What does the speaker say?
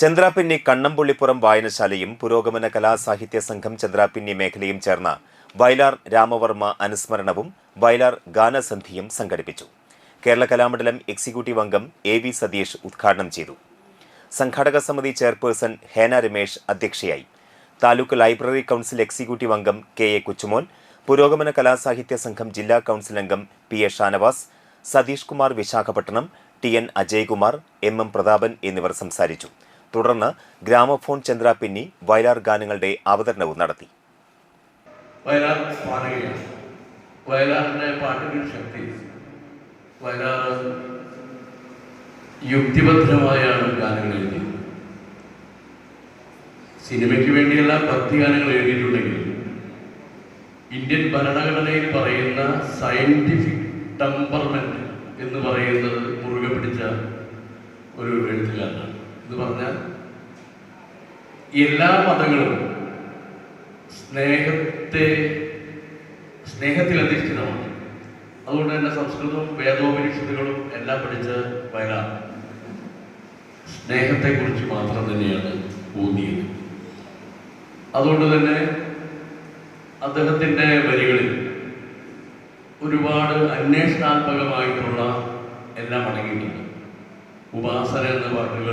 ചന്ദ്രാപിന്നി കണ്ണമ്പുള്ളിപ്പുറം വായനശാലയും പുരോഗമന കലാസാഹിത്യ സംഘം ചന്ദ്രാപിന്നി മേഖലയും ചേർന്ന വയലാർ രാമവർമ്മ അനുസ്മരണവും വയലാർ ഗാനസന്ധിയും സംഘടിപ്പിച്ചു. കേരള കലാമണ്ഡലം എക്സിക്യൂട്ടീവ് അംഗം എ വി സതീഷ് ഉദ്ഘാടനം ചെയ്തു. സംഘാടക സമിതി ചെയർപേഴ്സൺ ഹേന രമേശ് അധ്യക്ഷയായി. താലൂക്ക് ലൈബ്രറി കൗൺസിൽ എക്സിക്യൂട്ടീവ് അംഗം കെ എ കുച്ചുമോൻ പുരോഗമന കലാസാഹിത്യ സംഘം ജില്ലാ കൗൺസിൽ അംഗം P A Shanavas Satheesh Kumar Visakhapatnam T N Ajaykumar M M Prathapan എന്നിവർ സംസാരിച്ചു. തുടർന്ന് ഗ്രാമഫോൺ ചന്ദ്ര പിന്നി വയലാർ ഗാനങ്ങളുടെ അവതരണവും നടത്തി. വയലാർ സ്മാരകയാണ് വയലാറിന്റെ ശക്തി. വയലാർ യുക്തിബദ്ധമായാണ് ഗാനങ്ങൾ എഴുതിയത് സിനിമയ്ക്ക് വേണ്ടിയുള്ള ഭക്തി ഗാനങ്ങൾ എഴുതിയിട്ടുണ്ടെങ്കിലും ഇന്ത്യൻ ഭരണഘടനയിൽ പറയുന്ന സയന്റിഫിക് ടെമ്പർമെന്റ് എന്ന് പറയുന്നത് മുറുകെ എന്ന് പറഞ്ഞാൽ എല്ലാ മതങ്ങളും സ്നേഹത്തെ സ്നേഹത്തിൽ അധിഷ്ഠിതമാണ്. അതുകൊണ്ട് തന്നെ സംസ്കൃതവും വേദോപനിഷത്തുകളും എല്ലാം പഠിച്ച് വയലാർ സ്നേഹത്തെക്കുറിച്ച് മാത്രം തന്നെയാണ് ഊന്നിയത്. അതുകൊണ്ട് തന്നെ അദ്ദേഹത്തിന്റെ വരികളിൽ ഒരുപാട് അന്വേഷണാത്മകമായിട്ടുള്ള എല്ലാം അടങ്ങിയിട്ടുണ്ട്. ഉപാസന എന്ന ബോധ്യമാകും